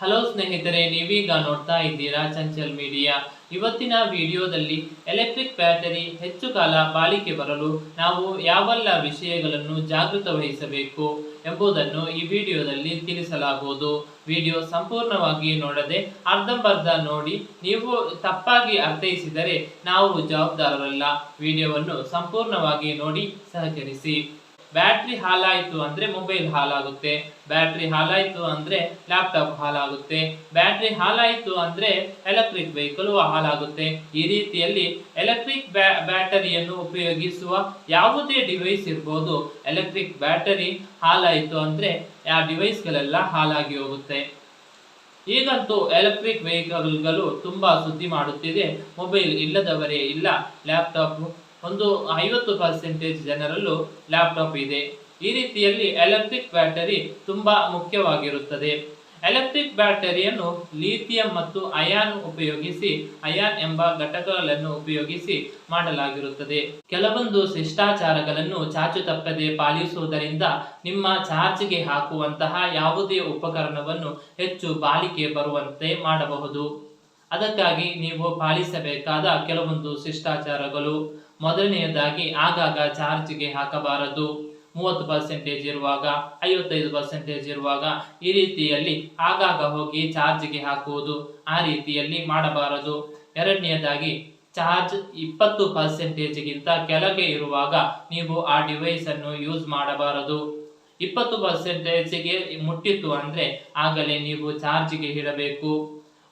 Hello ಸ್ನೇಹಿತರೆ, ನೀವೀಗ ನೋಡ್ತಾ ಇದ್ದೀರಾ ಚಂಚಲ್ ಮೀಡಿಯಾ. ಇವತ್ತಿನ ವಿಡಿಯೋದಲ್ಲಿ ಎಲೆಕ್ಟ್ರಿಕ್ ಬ್ಯಾಟರಿ ಹೆಚ್ಚು ಕಾಲ ಬಾಳಿಕೆ ಬರಲು ನಾವು ಯಾವೆಲ್ಲ ವಿಷಯಗಳನ್ನು ಜಾಗೃತ ವಹಿಸಬೇಕು ಎಂಬುದನ್ನು ಈ ವಿಡಿಯೋದಲ್ಲಿ ತಿಳಿಸಲಾಗುವುದು. ವಿಡಿಯೋ ಸಂಪೂರ್ಣವಾಗಿ ನೋಡದೆ ಅರ್ಧಂಬರ್ಧ ನೋಡಿ ನೀವು ತಪ್ಪಾಗಿ ಅರ್ಥೈಸಿದರೆ ನಾವು ಜವಾಬ್ದಾರರಲ್ಲ. ವಿಡಿಯೋವನ್ನು ಸಂಪೂರ್ಣವಾಗಿ ನೋಡಿ ಸಹಕರಿಸಿ. ಬ್ಯಾಟ್ರಿ ಹಾಳಾಯಿತು ಅಂದ್ರೆ ಮೊಬೈಲ್ ಹಾಳಾಗುತ್ತೆ ಬ್ಯಾಟ್ರಿ ಹಾಳಾಯಿತು ಅಂದ್ರೆ ಲ್ಯಾಪ್ಟಾಪ್ ಹಾಳಾಗುತ್ತೆ ಬ್ಯಾಟ್ರಿ ಹಾಳಾಯಿತು ಅಂದ್ರೆ ಎಲೆಕ್ಟ್ರಿಕ್ ವೆಹಿಕಲ್ ಹಾಳಾಗುತ್ತೆ ಈ ರೀತಿಯಲ್ಲಿ ಎಲೆಕ್ಟ್ರಿಕ್ ಬ್ಯಾಟರಿಯನ್ನು ಉಪಯೋಗಿಸುವ ಯಾವುದೇ ಡಿವೈಸ್ ಇರ್ಬೋದು. ಎಲೆಕ್ಟ್ರಿಕ್ ಬ್ಯಾಟರಿ ಹಾಳಾಯಿತು ಅಂದ್ರೆ ಆ ಡಿವೈಸ್ಗಳೆಲ್ಲ ಹಾಳಾಗಿ ಹೋಗುತ್ತೆ. ಈಗಂತೂ ಎಲೆಕ್ಟ್ರಿಕ್ ವೆಹಿಕಲ್ಗಳು ತುಂಬಾ ಸುದ್ದಿ ಮಾಡುತ್ತಿದೆ. ಮೊಬೈಲ್ ಇಲ್ಲದವರೇ ಇಲ್ಲ. ಲ್ಯಾಪ್ಟಾಪ್ ಒಂದು ಐವತ್ತು ಪರ್ಸೆಂಟೇಜ್ ಜನರಲ್ಲೂ ಲ್ಯಾಪ್ಟಾಪ್ ಇದೆ. ಈ ರೀತಿಯಲ್ಲಿ ಎಲೆಕ್ಟ್ರಿಕ್ ಬ್ಯಾಟರಿ ತುಂಬಾ ಮುಖ್ಯವಾಗಿರುತ್ತದೆ. ಎಲೆಕ್ಟ್ರಿಕ್ ಬ್ಯಾಟರಿಯನ್ನು ಲಿಥಿಯಂ ಮತ್ತು ಅಯಾನ್ ಉಪಯೋಗಿಸಿ ಅಯಾನ್ ಎಂಬ ಘಟಕಗಳನ್ನು ಉಪಯೋಗಿಸಿ ಮಾಡಲಾಗಿರುತ್ತದೆ. ಕೆಲವೊಂದು ಶಿಷ್ಟಾಚಾರಗಳನ್ನು ಚಾಚು ತಪ್ಪದೆ ಪಾಲಿಸುವುದರಿಂದ ನಿಮ್ಮ ಚಾರ್ಜ್ಗೆ ಹಾಕುವಂತಹ ಯಾವುದೇ ಉಪಕರಣವನ್ನು ಹೆಚ್ಚು ಬಾಳಿಕೆ ಬರುವಂತೆ ಮಾಡಬಹುದು. ಅದಕ್ಕಾಗಿ ನೀವು ಪಾಲಿಸಬೇಕಾದ ಕೆಲವೊಂದು ಶಿಷ್ಟಾಚಾರಗಳು. ಮೊದಲನೆಯದಾಗಿ ಆಗಾಗ ಚಾರ್ಜ್ಗೆ ಹಾಕಬಾರದು. ಮೂವತ್ತು ಪರ್ಸೆಂಟೇಜ್ ಇರುವಾಗ, ಐವತ್ತೈದು ಪರ್ಸೆಂಟೇಜ್ ಇರುವಾಗ ಈ ರೀತಿಯಲ್ಲಿ ಆಗಾಗ ಹೋಗಿ ಚಾರ್ಜ್ಗೆ ಹಾಕುವುದು ಆ ರೀತಿಯಲ್ಲಿ ಮಾಡಬಾರದು. ಎರಡನೆಯದಾಗಿ ಚಾರ್ಜ್ ಇಪ್ಪತ್ತು ಪರ್ಸೆಂಟೇಜ್ಗಿಂತ ಕೆಳಗೆ ಇರುವಾಗ ನೀವು ಆ ಡಿವೈಸ್ ಅನ್ನು ಯೂಸ್ ಮಾಡಬಾರದು. ಇಪ್ಪತ್ತು ಪರ್ಸೆಂಟೇಜ್ಗೆ ಮುಟ್ಟಿತ್ತು ಅಂದ್ರೆ ಆಗಲೇ ನೀವು ಚಾರ್ಜ್ಗೆ ಇಡಬೇಕು.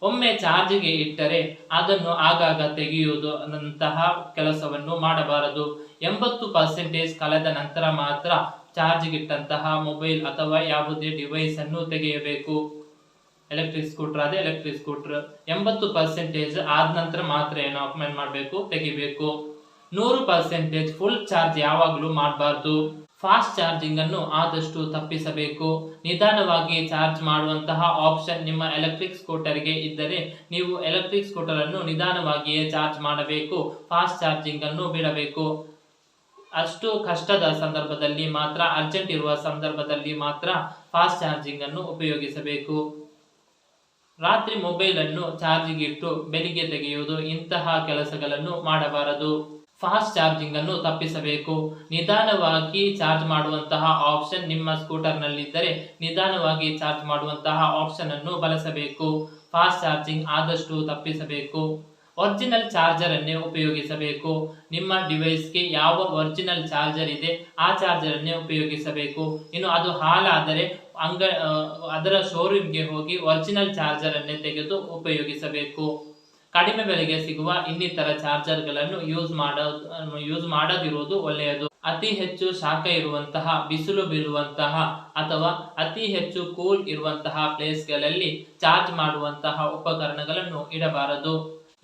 ಒಮ್ಮೆ ಚಾರ್ಜ್ಗೆ ಇಟ್ಟರೆ ಅದನ್ನು ಆಗಾಗ ತೆಗೆಯುವುದು ಅಂತಹ ಕೆಲಸವನ್ನು ಮಾಡಬಾರದು. ಎಂಬತ್ತು ಪರ್ಸೆಂಟೇಜ್ ಕಳೆದ ನಂತರ ಮಾತ್ರ ಚಾರ್ಜ್ಗಿಟ್ಟಂತಹ ಮೊಬೈಲ್ ಅಥವಾ ಯಾವುದೇ ಡಿವೈಸ್ ಅನ್ನು ತೆಗೆಯಬೇಕು. ಎಲೆಕ್ಟ್ರಿಕ್ ಸ್ಕೂಟರ್ ಅದೇ ಎಲೆಕ್ಟ್ರಿಕ್ ಸ್ಕೂಟರ್ ಎಂಬತ್ತು ಪರ್ಸೆಂಟೇಜ್ ಆದ ನಂತರ ಮಾತ್ರ ಏನು ಆಫ್ಮೆಂಟ್ ಮಾಡಬೇಕು, ತೆಗಿಬೇಕು. ನೂರು ಪರ್ಸೆಂಟೇಜ್ ಫುಲ್ ಚಾರ್ಜ್ ಯಾವಾಗಲೂ ಮಾಡಬಾರ್ದು. ಫಾಸ್ಟ್ ಚಾರ್ಜಿಂಗ್ ಅನ್ನು ಆದಷ್ಟು ತಪ್ಪಿಸಬೇಕು. ನಿಧಾನವಾಗಿ ಚಾರ್ಜ್ ಮಾಡುವಂತಹ ಆಪ್ಷನ್ ನಿಮ್ಮ ಎಲೆಕ್ಟ್ರಿಕ್ ಸ್ಕೂಟರ್ಗೆ ಇದ್ದರೆ ನೀವು ಎಲೆಕ್ಟ್ರಿಕ್ ಸ್ಕೂಟರ್ ಅನ್ನು ನಿಧಾನವಾಗಿಯೇ ಚಾರ್ಜ್ ಮಾಡಬೇಕು. ಫಾಸ್ಟ್ ಚಾರ್ಜಿಂಗ್ ಅನ್ನು ಬಿಡಬೇಕು. ಅಷ್ಟು ಕಷ್ಟದ ಸಂದರ್ಭದಲ್ಲಿ ಮಾತ್ರ, ಅರ್ಜೆಂಟ್ ಇರುವ ಸಂದರ್ಭದಲ್ಲಿ ಮಾತ್ರ ಫಾಸ್ಟ್ ಚಾರ್ಜಿಂಗ್ ಅನ್ನು ಉಪಯೋಗಿಸಬೇಕು. ರಾತ್ರಿ ಮೊಬೈಲ್ ಅನ್ನು ಚಾರ್ಜಿಗೆ ಇಟ್ಟು ಬೆಳಿಗ್ಗೆ ತೆಗೆಯುವುದು ಇಂತಹ ಕೆಲಸಗಳನ್ನು ಮಾಡಬಾರದು. ಫಾಸ್ಟ್ ಚಾರ್ಜಿಂಗ್ ಅನ್ನು ತಪ್ಪಿಸಬೇಕು. ನಿಧಾನವಾಗಿ ಚಾರ್ಜ್ ಮಾಡುವಂತಹ ಆಪ್ಷನ್ ನಿಮ್ಮ ಸ್ಕೂಟರ್ ನಲ್ಲಿದ್ದರೆ ನಿಧಾನವಾಗಿ ಚಾರ್ಜ್ ಮಾಡುವಂತಹ ಆಪ್ಷನ್ ಅನ್ನು ಬಳಸಬೇಕು. ಫಾಸ್ಟ್ ಚಾರ್ಜಿಂಗ್ ಆದಷ್ಟು ತಪ್ಪಿಸಬೇಕು. ಒರಿಜಿನಲ್ ಚಾರ್ಜರ್ ಅನ್ನೇ ಉಪಯೋಗಿಸಬೇಕು. ನಿಮ್ಮ ಡಿವೈಸ್ಗೆ ಯಾವ ಒರಿಜಿನಲ್ ಚಾರ್ಜರ್ ಇದೆ, ಆ ಚಾರ್ಜರ್ ಅನ್ನೇ ಉಪಯೋಗಿಸಬೇಕು. ಇನ್ನು ಅದು ಹಾಳಾದರೆ ಅಂಗ ಅದರ ಶೋರೂಮ್ಗೆ ಹೋಗಿ ಒರಿಜಿನಲ್ ಚಾರ್ಜರ್ ಅನ್ನೇ ತೆಗೆದು ಉಪಯೋಗಿಸಬೇಕು. ಕಡಿಮೆ ಬೆಲೆಗೆ ಸಿಗುವ ಇನ್ನಿತರ ಚಾರ್ಜರ್ಗಳನ್ನು ಯೂಸ್ ಮಾಡ, ಯೂಸ್ ಮಾಡದಿರುವುದು ಒಳ್ಳೆಯದು. ಅತಿ ಹೆಚ್ಚು ಶಾಖ ಇರುವಂತಹ, ಬಿಸಿಲು ಬೀಳುವಂತಹ ಅಥವಾ ಅತಿ ಹೆಚ್ಚು ಕೂಲ್ ಇರುವಂತಹ ಪ್ಲೇಸ್ಗಳಲ್ಲಿ ಚಾರ್ಜ್ ಮಾಡುವಂತಹ ಉಪಕರಣಗಳನ್ನು ಇಡಬಾರದು.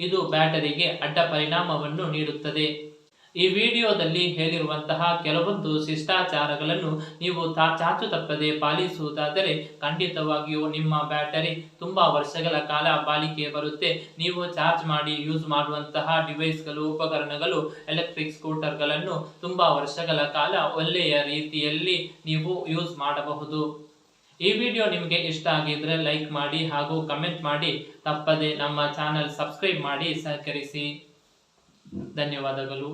ಇದು ಬ್ಯಾಟರಿಗೆ ಅಡ್ಡ ಪರಿಣಾಮವನ್ನು ನೀಡುತ್ತದೆ. ಈ ವಿಡಿಯೋದಲ್ಲಿ ಹೇಳಿರುವಂತಹ ಕೆಲವೊಂದು ಶಿಷ್ಟಾಚಾರಗಳನ್ನು ನೀವು ತಾ, ಚಾಚು ತಪ್ಪದೆ ಪಾಲಿಸುವುದಾದರೆ ಖಂಡಿತವಾಗಿಯೂ ನಿಮ್ಮ ಬ್ಯಾಟರಿ ತುಂಬ ವರ್ಷಗಳ ಕಾಲ ಬಾಳಿಕೆ ಬರುತ್ತೆ. ನೀವು ಚಾರ್ಜ್ ಮಾಡಿ ಯೂಸ್ ಮಾಡುವಂತಹ ಡಿವೈಸ್ಗಳು, ಉಪಕರಣಗಳು, ಎಲೆಕ್ಟ್ರಿಕ್ ಸ್ಕೂಟರ್ಗಳನ್ನು ತುಂಬ ವರ್ಷಗಳ ಕಾಲ ಒಳ್ಳೆಯ ರೀತಿಯಲ್ಲಿ ನೀವು ಯೂಸ್ ಮಾಡಬಹುದು. ಈ ವಿಡಿಯೋ ನಿಮಗೆ ಇಷ್ಟ ಆಗಿದ್ರೆ ಲೈಕ್ ಮಾಡಿ ಹಾಗೂ ಕಮೆಂಟ್ ಮಾಡಿ. ತಪ್ಪದೆ ನಮ್ಮ ಚಾನಲ್ ಸಬ್ಸ್ಕ್ರೈಬ್ ಮಾಡಿ ಸಹಕರಿಸಿ. ಧನ್ಯವಾದಗಳು.